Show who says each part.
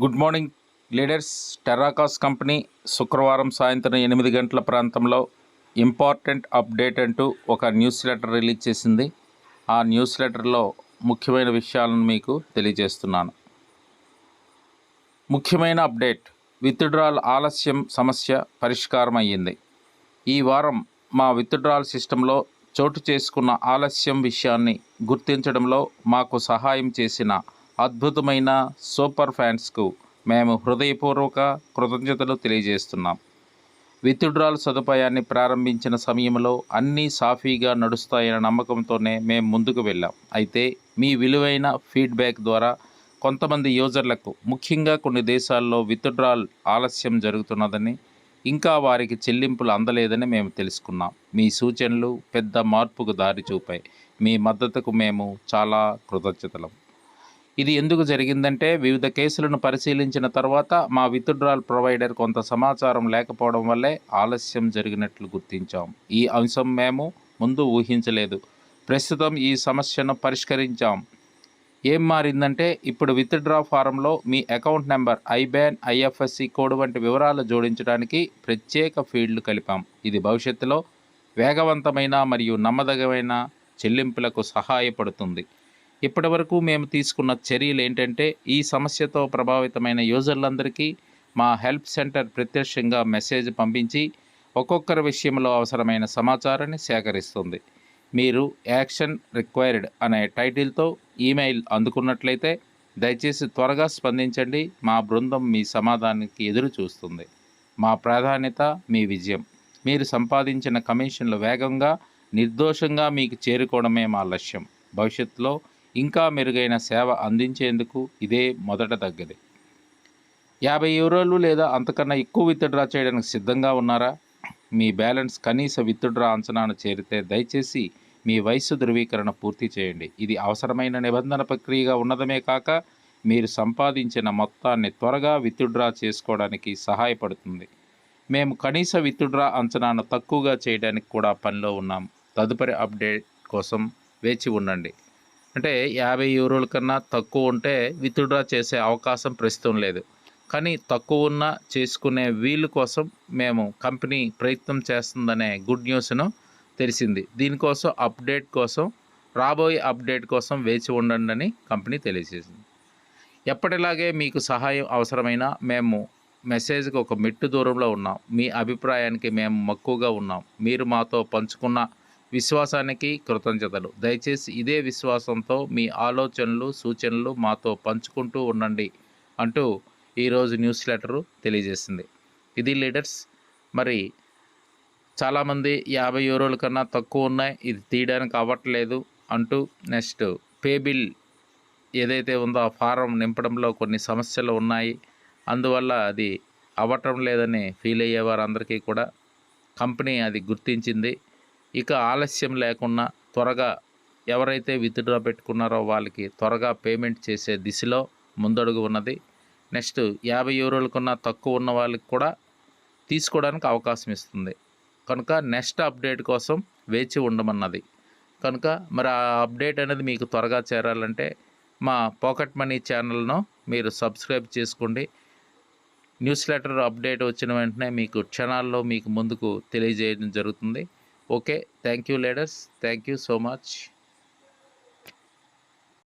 Speaker 1: Good morning leaders. టెరాకాస్ company శుక్రవారం సాయంత్రం ఎనిమిది గంటల ప్రాంతంలో ఇంపార్టెంట్ అప్డేట్ అంటూ ఒక న్యూస్ లెటర్ రిలీజ్ చేసింది. ఆ న్యూస్ లెటర్లో ముఖ్యమైన విషయాలను మీకు తెలియజేస్తున్నాను. ముఖ్యమైన అప్డేట్ విత్డ్రాల్ ఆలస్యం సమస్య పరిష్కారం అయ్యింది ఈ వారం మా విత్డ్రాల్ సిస్టంలో చోటు చేసుకున్న ఆలస్యం విషయాన్ని గుర్తించడంలో మాకు సహాయం చేసిన అద్భుతమైన సూపర్ ఫ్యాన్స్కు మేము హృదయపూర్వక కృతజ్ఞతలు తెలియజేస్తున్నాం. విత్డ్రాల్ సదుపాయాన్ని ప్రారంభించిన సమయంలో అన్నీ సాఫీగా నడుస్తాయన్న నమ్మకంతోనే మేము ముందుకు వెళ్ళాం. అయితే మీ విలువైన ఫీడ్బ్యాక్ ద్వారా కొంతమంది యూజర్లకు ముఖ్యంగా కొన్ని దేశాల్లో విత్డ్రాల్ ఆలస్యం జరుగుతున్నదని ఇంకా వారికి చెల్లింపులు అందలేదని మేము తెలుసుకున్నాం. మీ సూచనలు పెద్ద మార్పుకు దారి చూపాయి మీ మద్దతుకు మేము చాలా కృతజ్ఞతలం. ఇది ఎందుకు జరిగిందంటే వివిధ కేసులను పరిశీలించిన తర్వాత మా విత్డ్రాల్ ప్రొవైడర్ కొంత సమాచారం లేకపోవడం వల్లే ఆలస్యం జరిగినట్లు గుర్తించాం. ఈ అంశం మేము ముందు ఊహించలేదు. ప్రస్తుతం ఈ సమస్యను పరిష్కరించాం. ఏం మారిందంటే ఇప్పుడు విత్డ్రా ఫారంలో మీ account number IBAN IFSC code వంటి వివరాలు జోడించడానికి ప్రత్యేక ఫీల్డ్లు కలిపాం. ఇది భవిష్యత్తులో వేగవంతమైన మరియు నమ్మదగమైన చెల్లింపులకు సహాయపడుతుంది. ఇప్పటివరకు మేము తీసుకున్న చర్యలు ఏంటంటే ఈ సమస్యతో ప్రభావితమైన యూజర్లందరికీ మా హెల్ప్ సెంటర్ ప్రత్యక్షంగా మెసేజ్ పంపించి ఒక్కొక్కరి విషయంలో అవసరమైన సమాచారాన్ని సేకరిస్తుంది. మీరు యాక్షన్ రిక్వైర్డ్ అనే టైటిల్తో ఈమెయిల్ అందుకున్నట్లయితే దయచేసి త్వరగా స్పందించండి. మా బృందం మీ సమాధానానికి ఎదురు చూస్తుంది. మా ప్రాధాన్యత మీ విజయం. మీరు సంపాదించిన కమిషన్లు వేగంగా నిర్దోషంగా మీకు చేరుకోవడమే మా లక్ష్యం. భవిష్యత్తులో ఇంకా మెరుగైన సేవ అందించేందుకు ఇదే మొదట తగ్గది. యాభై యూరోలు లేదా అంతకన్నా ఎక్కువ విత్డ్రా చేయడానికి సిద్ధంగా ఉన్నారా? మీ బ్యాలెన్స్ కనీస విత్డ్రా అంచనాను చేరితే దయచేసి మీ వయస్సు ధృవీకరణ పూర్తి చేయండి. ఇది అవసరమైన నిబంధన ప్రక్రియగా ఉన్నదమే కాక మీరు సంపాదించిన మొత్తాన్ని త్వరగా విత్డ్రా చేసుకోవడానికి సహాయపడుతుంది. మేము కనీస విత్డ్రా అంచనాను తక్కువగా చేయడానికి కూడా పనిలో ఉన్నాం. తదుపరి అప్డేట్ కోసం వేచి ఉండండి. అంటే యాభై యూరోల కన్నా తక్కువ ఉంటే విత్డ్రా చేసే అవకాశం ప్రస్తుతం లేదు. కానీ తక్కువ ఉన్న చేసుకునే వీలు కోసం మేము కంపెనీ ప్రయత్నం చేస్తుందనే గుడ్ న్యూస్ను తెలిసింది. దీనికోసం అప్డేట్ కోసం రాబోయే అప్డేట్ కోసం వేచి ఉండండి అని కంపెనీ తెలియజేసింది. ఎప్పటిలాగే మీకు సహాయం అవసరమైన మేము మెసేజ్కి ఒక మెట్టు దూరంలో ఉన్నాం. మీ అభిప్రాయానికి మేము మక్కువగా ఉన్నాం. మీరు మాతో పంచుకున్న విశ్వాసానికి కృతజ్ఞతలు. దయచేసి ఇదే విశ్వాసంతో మీ ఆలోచనలు సూచనలు మాతో పంచుకుంటూ ఉండండి అంటూ ఈరోజు న్యూస్ లెటరు తెలియజేసింది. ఇది లీడర్స్ మరి చాలామంది యాభై యూరోల కన్నా తక్కువ ఉన్నాయి ఇది తీయడానికి అవ్వట్లేదు అంటూ నెక్స్ట్ పే బిల్ ఏదైతే ఉందో ఆ ఫారం నింపడంలో కొన్ని సమస్యలు ఉన్నాయి. అందువల్ల అది అవ్వటం లేదని ఫీల్ అయ్యే వారందరికీ కూడా కంపెనీ అది గుర్తించింది. ఇక ఆలస్యం లేకుండా త్వరగా ఎవరైతే విత్డ్రా పెట్టుకున్నారో వాళ్ళకి త్వరగా పేమెంట్ చేసే దిశలో ముందడుగు ఉన్నది. నెక్స్ట్ యాభై యూరోల కన్నా తక్కువ ఉన్న వాళ్ళకి కూడా తీసుకోవడానికి అవకాశం ఇస్తుంది. కనుక నెక్స్ట్ అప్డేట్ కోసం వేచి ఉండమన్నది. కనుక మరి ఆ అప్డేట్ అనేది మీకు త్వరగా చేరాలంటే మా పాకెట్ మనీ ఛానల్ను మీరు సబ్స్క్రైబ్ చేసుకోండి. న్యూస్ లెటర్ అప్డేట్ వచ్చిన వెంటనే మీకు క్షణాల్లో మీకు ముందుకు తెలియజేయడం జరుగుతుంది. okay thank you ladies. thank you so much